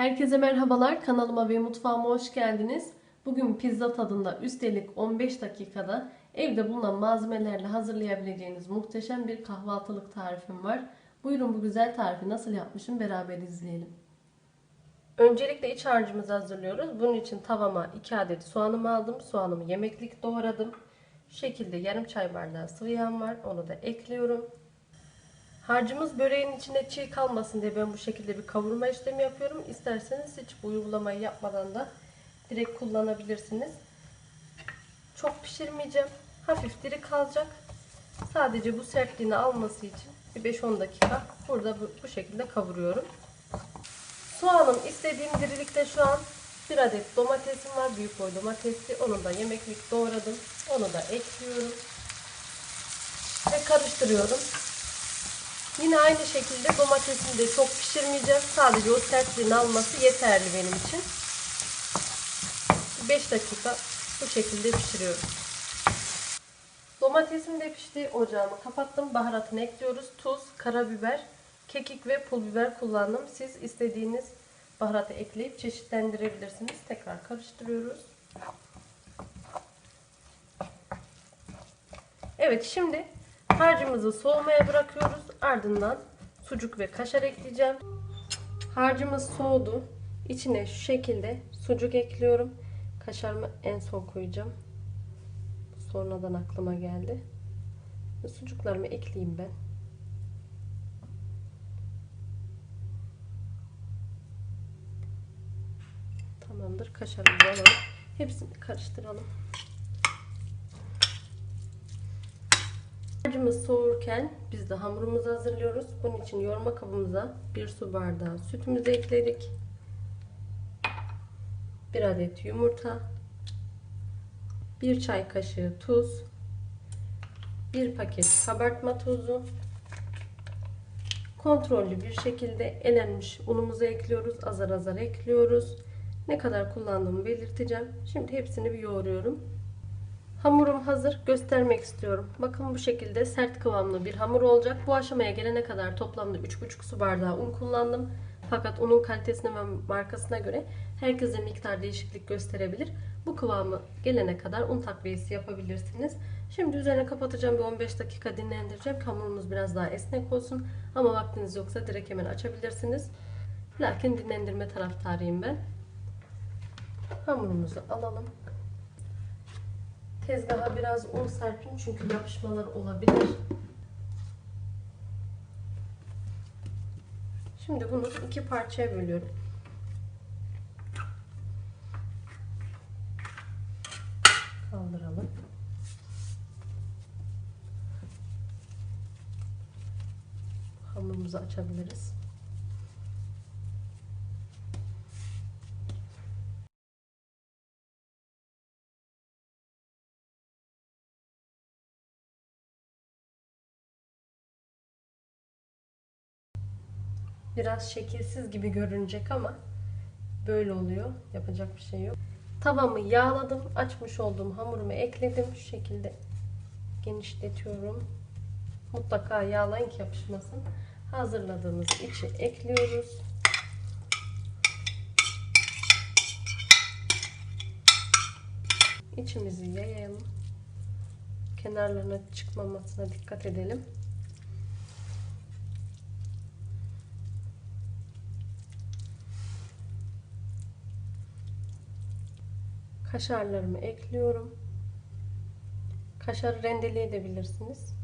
Herkese merhabalar. Kanalıma ve mutfağıma hoş geldiniz. Bugün pizza tadında üstelik 15 dakikada evde bulunan malzemelerle hazırlayabileceğiniz muhteşem bir kahvaltılık tarifim var. Buyurun bu güzel tarifi nasıl yapmışım beraber izleyelim. Öncelikle iç harcımızı hazırlıyoruz. Bunun için tavama 2 adet soğanımı aldım. Soğanımı yemeklik doğradım. Şu şekilde yarım çay bardağı sıvı yağım var. Onu da ekliyorum. Harcımız böreğin içinde çiğ kalmasın diye ben bu şekilde bir kavurma işlemi yapıyorum. İsterseniz hiç bu uygulamayı yapmadan da direkt kullanabilirsiniz. Çok pişirmeyeceğim. Hafif diri kalacak. Sadece bu sertliğini alması için bir 5-10 dakika burada bu, şekilde kavuruyorum. Soğanım istediğim dirilikte şu an bir adet domatesim var. Büyük boy domatesli. Onu da yemeklik doğradım. Onu da ekliyorum. Ve karıştırıyorum. Yine aynı şekilde domatesini de çok pişirmeyeceğim. Sadece o sertliğini alması yeterli benim için. 5 dakika bu şekilde pişiriyorum. Domatesim de pişti. Ocağımı kapattım. Baharatını ekliyoruz. Tuz, karabiber, kekik ve pul biber kullandım. Siz istediğiniz baharatı ekleyip çeşitlendirebilirsiniz. Tekrar karıştırıyoruz. Evet şimdi harcımızı soğumaya bırakıyoruz. Ardından sucuk ve kaşar ekleyeceğim. Harcımız soğudu. İçine şu şekilde sucuk ekliyorum. Kaşarımı en son koyacağım. Sonradan aklıma geldi. Sucuklarımı ekleyeyim ben. Tamamdır. Kaşarımızı alalım. Hepsini karıştıralım. Harcımız soğurken biz de hamurumuzu hazırlıyoruz. Bunun için yoğurma kabımıza bir su bardağı sütümüzü ekledik. Bir adet yumurta, bir çay kaşığı tuz, bir paket kabartma tozu, kontrollü bir şekilde elenmiş unumuzu ekliyoruz. Azar azar ekliyoruz. Ne kadar kullandığımı belirteceğim. Şimdi hepsini bir yoğuruyorum. Hamurum hazır. Göstermek istiyorum. Bakın bu şekilde sert kıvamlı bir hamur olacak. Bu aşamaya gelene kadar toplamda 3,5 su bardağı un kullandım. Fakat unun kalitesine ve markasına göre herkese miktar değişiklik gösterebilir. Bu kıvamı gelene kadar un takviyesi yapabilirsiniz. Şimdi üzerine kapatacağım bir 15 dakika dinlendireceğim. Hamurumuz biraz daha esnek olsun. Ama vaktiniz yoksa direkt hemen açabilirsiniz. Lakin dinlendirme taraftarıyım ben. Hamurumuzu alalım. Tezgaha biraz un serpin çünkü yapışmalar olabilir. Şimdi bunu iki parçaya bölüyorum. Kaldıralım. Hamurumuzu açabiliriz. Biraz şekilsiz gibi görünecek ama böyle oluyor. Yapacak bir şey yok. Tavamı yağladım. Açmış olduğum hamurumu ekledim. Şu şekilde genişletiyorum. Mutlaka yağlayın ki yapışmasın. Hazırladığımız içi ekliyoruz. İçimizi yayalım. Kenarlarına çıkmamasına dikkat edelim. Kaşarlarımı ekliyorum. Kaşarı rendeleyebilirsiniz.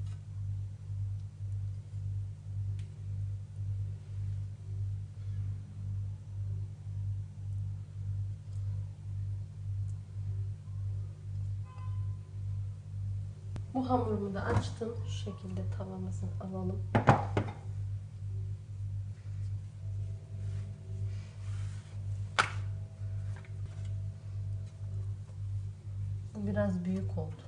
Bu hamurumu da açtım. Şu şekilde tavamızı alalım. Bu biraz büyük oldu.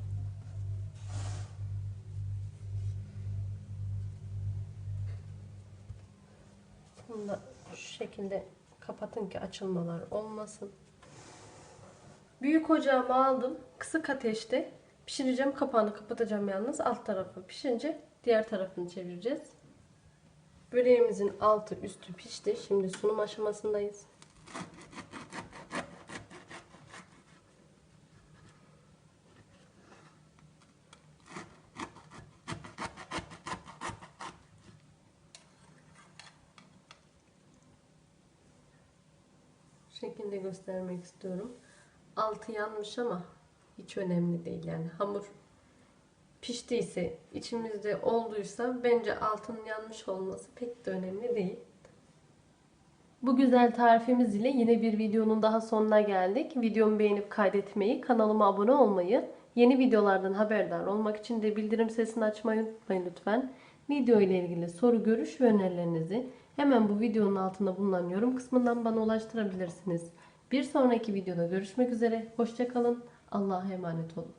Bunu da şu şekilde kapatın ki açılmalar olmasın. Büyük ocağımı aldım. Kısık ateşte pişireceğim. Kapağını kapatacağım yalnız. Alt tarafı pişince diğer tarafını çevireceğiz. Böreğimizin altı üstü pişti. Şimdi sunum aşamasındayız. Şekilde göstermek istiyorum. Altı yanmış ama hiç önemli değil yani hamur piştiyse içimizde olduysa bence altının yanmış olması pek de önemli değil. Bu güzel tarifimiz ile yine bir videonun daha sonuna geldik. Videomu beğenip kaydetmeyi, kanalıma abone olmayı, yeni videolardan haberdar olmak için de bildirim sesini açmayı unutmayın lütfen. Video ile ilgili soru, görüş ve önerilerinizi hemen bu videonun altında bulunan yorum kısmından bana ulaştırabilirsiniz. Bir sonraki videoda görüşmek üzere. Hoşçakalın. Allah'a emanet olun.